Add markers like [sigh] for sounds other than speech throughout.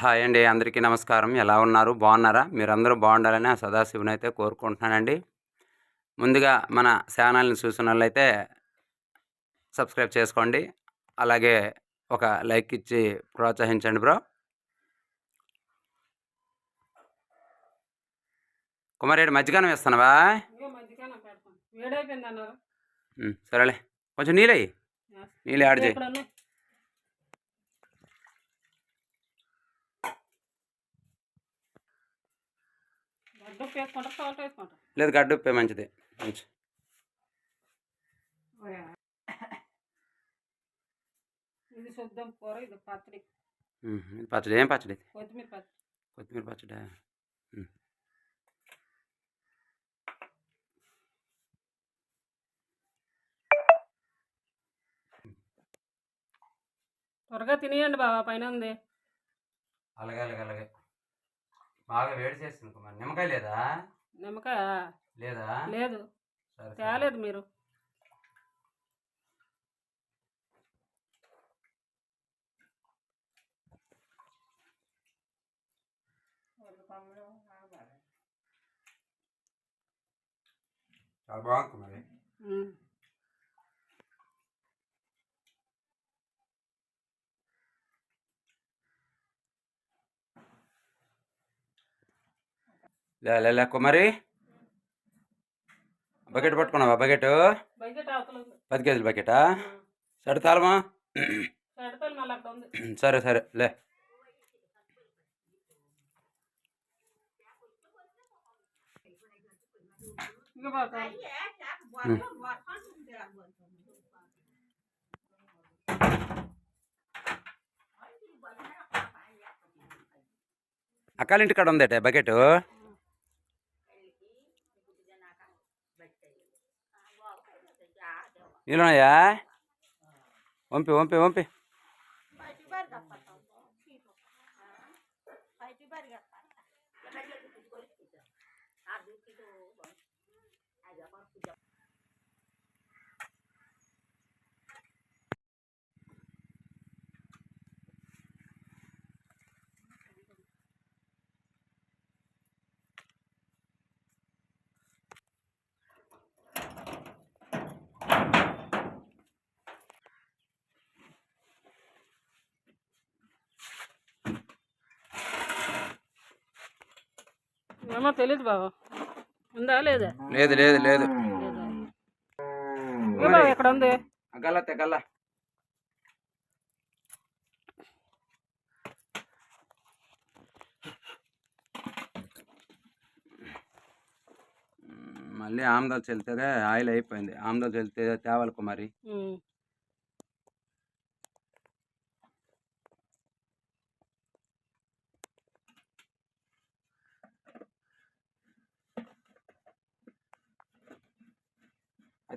Hi అండి అందరికీ నమస్కారం. ఎలా ఉన్నారు? బాగున్నారా? మీరందరూ బాగుండాలని ఆ సదాశివుని అయితే కోరుకుంటున్నానండి. ముందుగా మన ఛానల్ని చూసిన వాళ్ళైతే సబ్స్క్రైబ్ చేసుకోండి. అలాగే ఒక లైక్ ఇచ్చి ప్రోత్సహించండి బ్రో. కుమారేడు మధ్యగానం వేస్తున్నావా? సరేలే. కొంచెం నీళ్ళయి నీళ్ళు యాడ్ చేయి ఇక్కడ ఉన్నాయి. గడ్డ ఉప్పు వేసుకుంటా సాల్ట్ వేసుకుంటా లేదు గడ్డ ఉప్పే మంచిది. మంచి. ఇది శుద్ధం కూర ఇది పచ్చడి. ఇది పచ్చడి. ఏం పచ్చడి? కొత్తిమీర పచ్చడి. కొత్తిమీర పచ్చడి? త్వరగా తినేయండి బాబా పైన ఉంది. అలాగే అలాగే అలాగే. బాగా వేడి చేస్తుంది కుమార్. నిమ్మకాయ లేదా? నిమ్మకాయ. లేదా? లేదు. తేలేదు మీరు. చాలా బాగుంది కుమారి. లే లే కుమారి. బకెట్ పట్టుకున్నావా? బకెట్? పది కేజీల బకెటా? సరే తాళమా? సరే సరే లే. ఇక బాబా అక్కాల ఇంటి కాడ ఉందట బకెట్? నీళ్ళున్నాయా వంపి వంపి వంపి. ఏమో తెలియదు బాబా ఉందా లేదా? లేదు లేదు లేదు. ఇక్కడ ఉంది? అగ్గల తెగల్ల మళ్ళీ ఆమ్దాలు చెల్తే ఆయిల్ అయిపోయింది. ఆమ్దాలు చెల్తే తేవాలి కుమారి.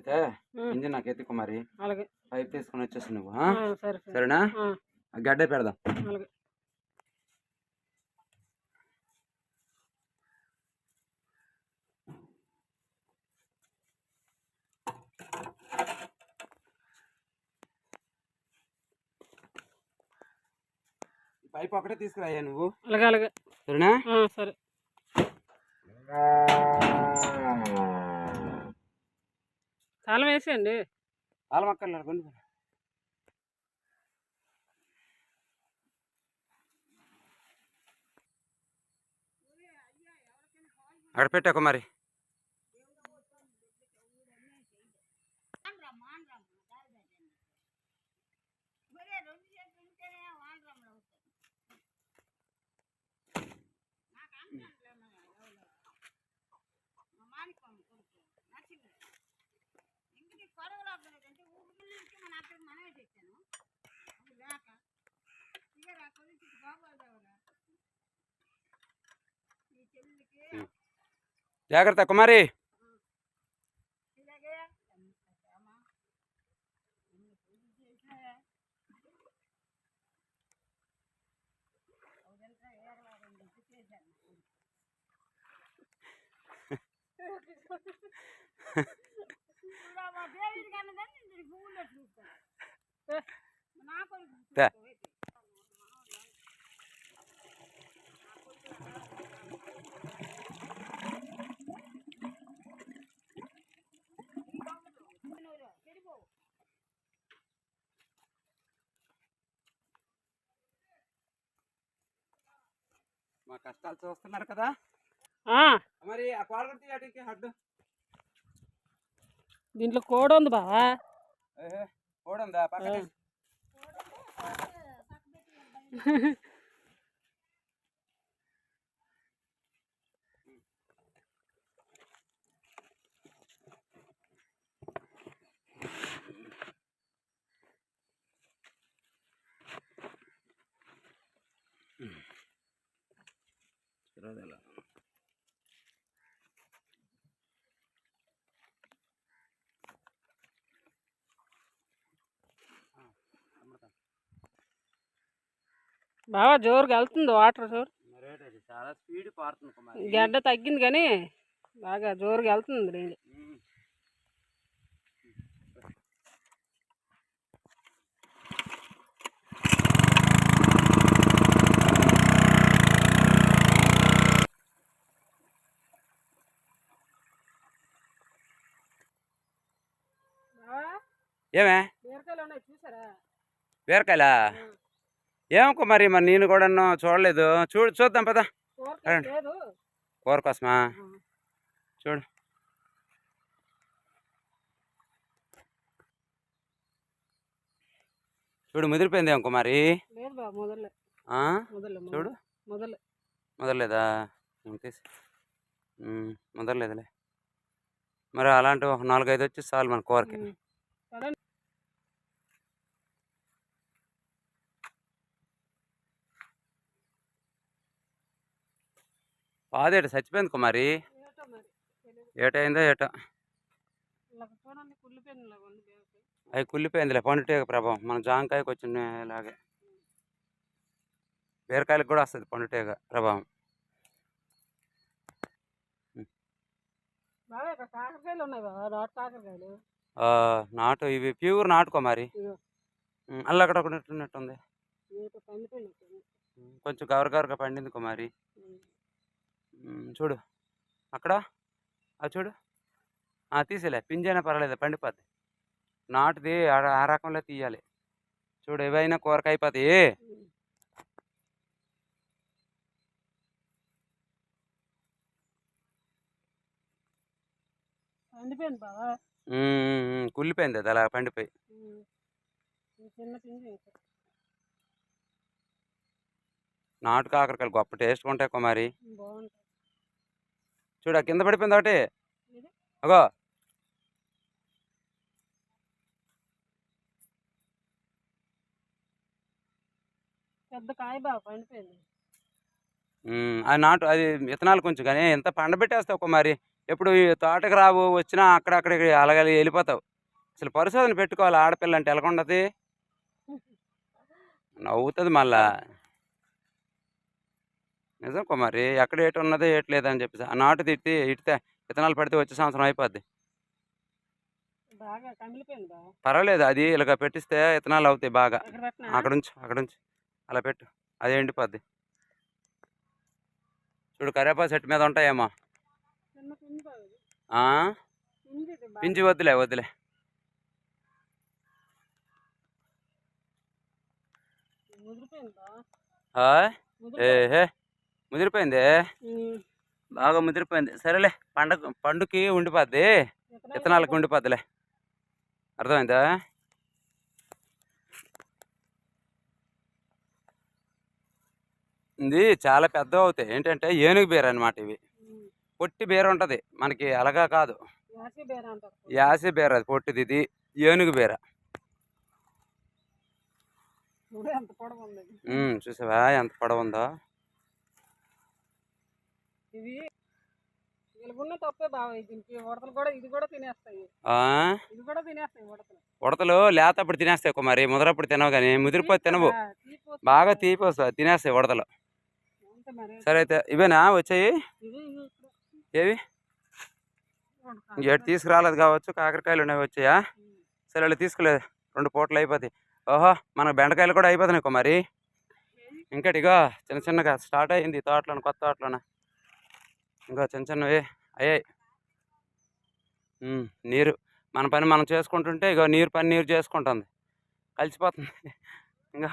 అయితే. ఇంజిన్ నాకు ఎత్తి కుమారి. అలాగే. పైప్ తీసుకొని వచ్చేసి నువ్వు సరేనా? గడ్డ పెడదాం. పైప్ ఒకటే తీసుకురాయ్యా నువ్వు. అలాగే అలాగే. సరేనా? సరే. తాళం వేసేయండి. తాళం అక్కర్లేదు కొంచెం అక్కడ పెట్టా కుమారి జాగ్రత్త కుమారి తే. మా కష్టాలు చూస్తున్నారు కదా. ఆ, మరి ఆ కోడగొట్టి హడ్డు? దీంట్లో కోడి ఉంది బావా ఓడందా పక్కనే. [laughs] [laughs] బావా జోరుగా వెళ్తుంది వాటర్ చూడు మరేటది చాలా స్పీడ్ పారుతుంది కుమారి గడ్డ తగ్గింది కానీ బాగా జోరుగా వెళ్తుంది నీళ్ళు. ఏమే? బీరకాయలు ఉన్నాయి చూసారా? బీరకాయలా? ఏమో మరి మరి నేను కూడా చూడలేదు. చూడు చూద్దాం పదా. కూర కోసమా? చూడు. చూడు ముదిరిపోయింది ఏం కుమారి చూడు. మొదలే. మొదలలేదా? మొదలలేదులే. మరి అలాంటి ఒక నాలుగైదు వచ్చి చాలు మన కూరకి. పాదేట చచ్చిపోయింది కుమారి. ఏటైందో ఏటో ఉంది అవి కుళ్ళిపోయిందిలే పండుటేగ ప్రభావం. మన జాంకాయకి వచ్చిన ఇలాగే బీరకాయలకు కూడా వస్తుంది పండుటేగ ప్రభావం. నాటు ఇవి ప్యూర్ నాటుకో మరి. అల్ల అక్కడ ఒకటి ఉమ్, కొంచెం కవర్ కవర్గా పండింది కుమారి. చూడు. అక్కడ? అది చూడు. ఆ, తీసేలే. పింజైనా పర్వాలేదు పండిపోద్ది. నాటుది ఆ రకంలో తీయాలి. చూడు ఏవైనా కూరక అయిపోతాయి పండిపోయింది బాబా ఉమ్, ఉమ్, ఉమ్, కుళ్ళిపోయింది అది అలా పండిపోయి. నాటు కాకరకాయలు గొప్ప టేస్ట్గా ఉంటాయి కుమారి. బాగుంటుంది చూడు కింద పడిపోయింది ఒకటి? అగో. పెద్ద కాయ బాగా పండిపోయింది. ఉమ్, అది నాటు అది విత్తనాలు కొంచెం కానీ ఎంత పండబెట్టేస్తావు కుమారి ఎప్పుడు ఈ తోటకు రావు వచ్చినా అక్కడక్కడ అలాగే వెళ్ళిపోతావు. అసలు పరిశోధన పెట్టుకోవాలి ఆడపిల్ల అంటే ఎలాగుండదు? [laughs] నవ్వుతుంది మళ్ళా. నిజం కుమారి ఎక్కడ ఏటు ఉన్నది ఏటు లేదని చెప్పేసి. ఆ నాటు తిట్టి ఇడితే విత్తనాలు పడితే వచ్చే సంవత్సరం అయిపోద్ది. పర్వాలేదు అది ఇలాగ పెట్టిస్తే విత్తనాలు అవుతాయి బాగా. అక్కడ ఉంచు అక్కడ ఉంచు అలా పెట్టు అది ఎండిపోద్ది. చూడు కరేపా చెట్టు మీద ఉంటాయేమో. పించి వద్దులే వద్దులే. ఏహే. ముదిరిపోయింది. బాగా ముదిరిపోయింది. సరేలే పండగ పండుకి ఉండిపోద్ది. విత్తనాలు విత్తనాలకు ఉండిపోద్దిలే. అర్థమైందా? ఇది చాలా పెద్దవి అవుతాయి ఏంటంటే ఏనుగు బీర అనమాట ఇవి. పొట్టి బీర ఉంటుంది. మనకి అలాగా కాదు. యాసి బేర అది పొట్టిది ఇది ఏనుగు బీర. చూడు ఎంత పొడవు ఉంది ఇది. వీళ్ళకున్న తప్పే దీనికి ఉడతలు కూడా ఇది కూడా తినేస్తాయి? ఇది కూడా తినేస్తాయి ఉడతలు. ఉడతలు లేతప్పుడు తినేస్తాయి కుమారి ముదరప్పుడు తినవు కానీ ముదిరిపోతే తినవు. బాగా తీపి వస్తుంది తినేస్తాయి ఉడతలు. మరి. సరే అయితే ఇవేనా వచ్చాయి. ఏవి? ఇంకేటి తీసుకురాలేదు కావచ్చు కాకరకాయలు ఉన్నవి వచ్చాయా. సరే వాళ్ళు తీసుకోలేదు. రెండు పూటలు అయిపోతాయి. ఓహో మనకు బెండకాయలు కూడా అయిపోతున్నాయి కుమారి ఇంకటి ఇగో చిన్న చిన్నగా స్టార్ట్ అయింది తోటలోన కొత్త తోటలోన. ఇంకా చిన్న చిన్నవి. అయ్యాయి నీరు. మన పని మనం చేసుకుంటుంటే ఇక నీరు పని నీరు చేసుకుంటుంది. కలిసిపోతుంది. ఇంకా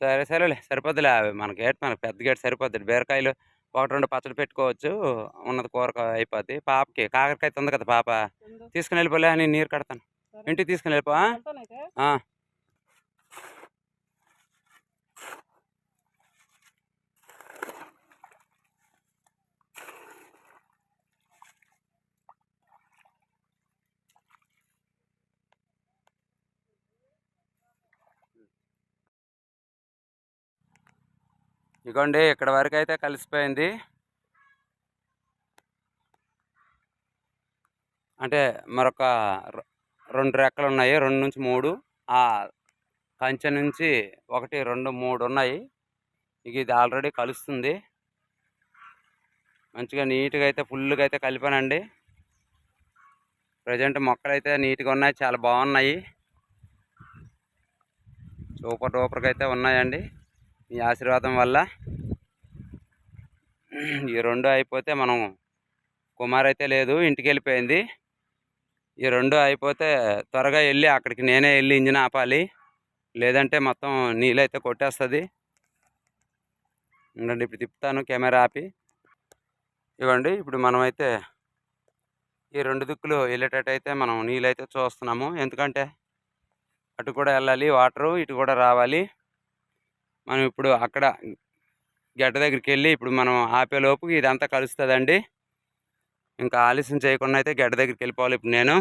సరే సరేలే. సరిపోద్దులే. మనకి గేట్ మనకి పెద్ద గేట్ సరిపోద్ది. బీరకాయలు ఒకటి రెండు పచ్చడి పెట్టుకోవచ్చు. ఉన్నది కూర అయిపోద్ది. పాపకి కాకరకాయ ఉంది కదా పాప. తీసుకుని వెళ్ళిపోలే నేను నీరు కడతాను. ఇంటికి తీసుకుని వెళ్ళిపో ఇగోండి ఇక్కడ వరకు అయితే కలిసిపోయింది. అంటే మరొక రెండు రెక్కలు ఉన్నాయి రెండు నుంచి మూడు. ఆ కంచె నుంచి ఒకటి రెండు మూడు ఉన్నాయి. ఇక ఇది ఆల్రెడీ కలుస్తుంది. మంచిగా నీట్గా అయితే ఫుల్గా అయితే కలిపానండి. ప్రజెంట్ మొక్కలు అయితే నీట్గా ఉన్నాయి చాలా బాగున్నాయి. సూపర్ డూపర్గా అయితే ఉన్నాయండి. మీ ఆశీర్వాదం వల్ల ఈ రెండు అయిపోతే మనం కుమార్ అయితే లేదు ఇంటికి వెళ్ళిపోయింది. ఈ రెండు అయిపోతే త్వరగా వెళ్ళి అక్కడికి నేనే వెళ్ళి ఇంజిన్ ఆపాలి. లేదంటే మొత్తం నీళ్ళైతే కొట్టేస్తుంది. ఉండండి ఇప్పుడు తిప్పుతాను కెమెరా ఆపి. ఇవ్వండి ఇప్పుడు మనమైతే ఈ రెండు దిక్కులు వెళ్ళేటట్టు అయితే మనం నీళ్ళైతే చూస్తున్నాము. ఎందుకంటే అటు కూడా వెళ్ళాలి వాటరు ఇటు కూడా రావాలి. మనం ఇప్పుడు అక్కడ గడ్డ దగ్గరికి వెళ్ళి ఇప్పుడు మనం ఆపేలోపు ఇదంతా కలుస్తుందండి. ఇంకా ఆలస్యం చేయకుండా అయితే గడ్డ దగ్గరికి వెళ్ళిపోవాలి. ఇప్పుడు నేను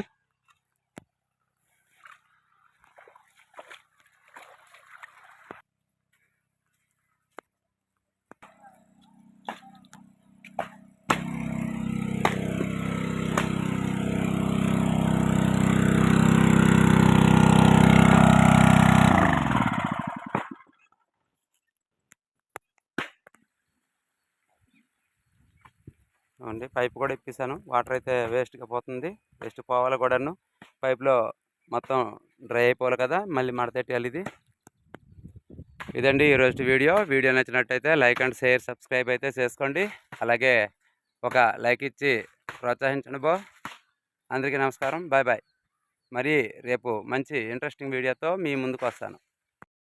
అండి పైప్ కూడా ఇప్పిస్తాను వాటర్ అయితే వేస్ట్గా పోతుంది. వేస్ట్ పోవాలి కూడాను. పైప్లో మొత్తం డ్రై అయిపోవాలి కదా. మళ్ళీ మడతెట్టాలి ఇది. ఇదండి ఈరోజు వీడియో. వీడియో నచ్చినట్టయితే లైక్ అండ్ షేర్ సబ్స్క్రైబ్ అయితే చేసుకోండి. అలాగే ఒక లైక్ ఇచ్చి ప్రోత్సహించండి బో. అందరికీ నమస్కారం. Bye bye. మరి రేపు మంచి ఇంట్రెస్టింగ్ వీడియోతో మీ ముందుకు వస్తాను.